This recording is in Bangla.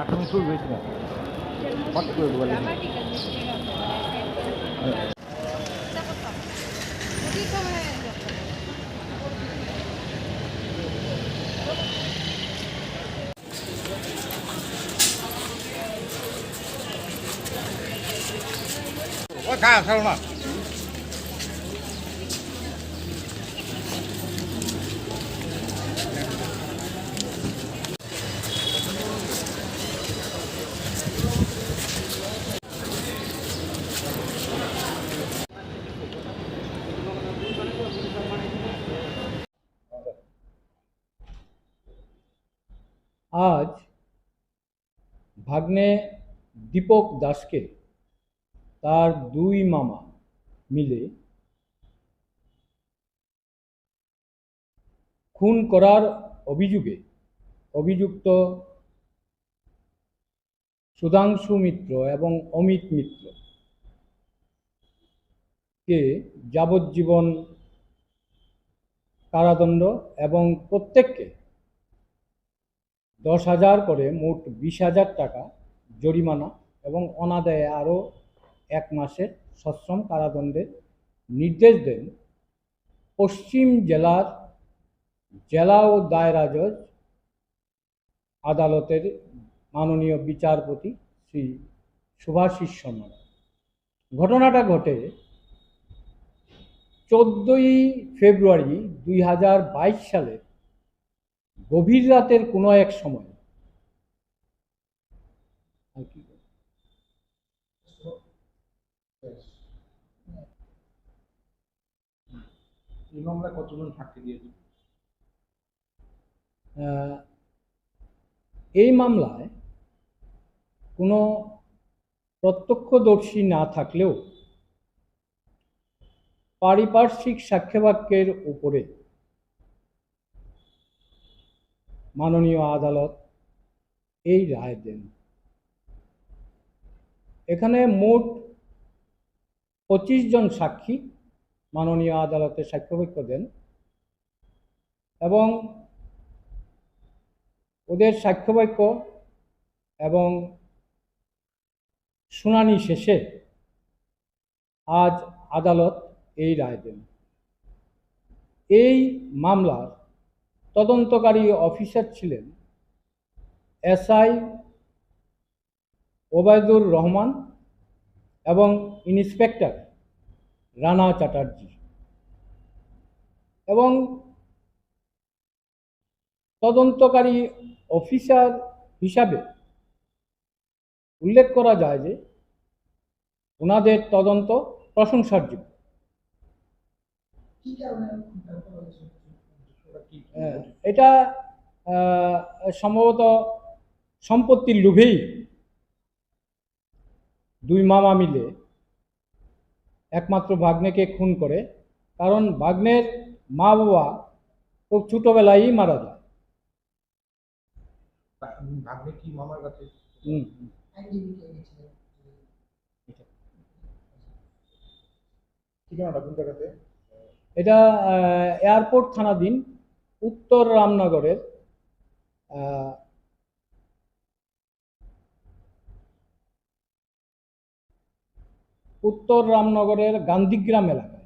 আসামি শুরু হয়েছে না হট করে বলে ও খা ছাড়ো না আজ ভাগ্নে দীপক দাসকে তার দুই মামা মিলে খুন করার অভিযোগে অভিযুক্ত সুধাংশু মিত্র এবং অমিত মিত্র কে যাবজ্জীবন কারাদণ্ড এবং প্রত্যেককে দশ হাজার করে মোট বিশ হাজার টাকা জরিমানা এবং অনাদায়ে আরও এক মাসের সশ্রম কারাদণ্ডের নির্দেশ দেন পশ্চিম জেলার জেলা ও দায়রা জজ আদালতের মাননীয় বিচারপতি শ্রী সুভাষিস শর্মা। ঘটনাটা ঘটে চোদ্দোই ফেব্রুয়ারি দুই হাজার বাইশ সালের গভীর রাতের কোনো এক সময়। আর কি? এই কতজন সাক্ষী দিয়েছে এই মামলায় কোনো প্রত্যক্ষদর্শী না থাকলেও পারিপার্শ্বিক সাক্ষ্যবাক্যের উপরে মাননীয় আদালত এই রায় দেন। এখানে মোট পঁচিশ জন সাক্ষী মাননীয় আদালতে সাক্ষ্যবাক্য দেন এবং ওদের সাক্ষ্যবাক্য এবং শুনানি শেষে আজ আদালত এই রায় দেন। এই মামলার তদন্তকারী অফিসার ছিলেন এসআই ওবায়দুর রহমান এবং ইন্সপেক্টর রানা চ্যাটার্জি। এবং তদন্তকারী অফিসার হিসাবে উল্লেখ করা যায় যে ওনাদের তদন্ত প্রশংসার যোগ্য এটা সম্ভবত সম্পত্তির লোভেই দুই মামা মিলে একমাত্র ভাগ্নেকে খুন করে। কারণ ভাগ্নের মা বাবা খুব ছোটবেলায় মারা যায়। এটা এয়ারপোর্ট থানাধীন। উত্তর রামনগরের উত্তর রামনগরের গান্ধীগ্রাম এলাকা।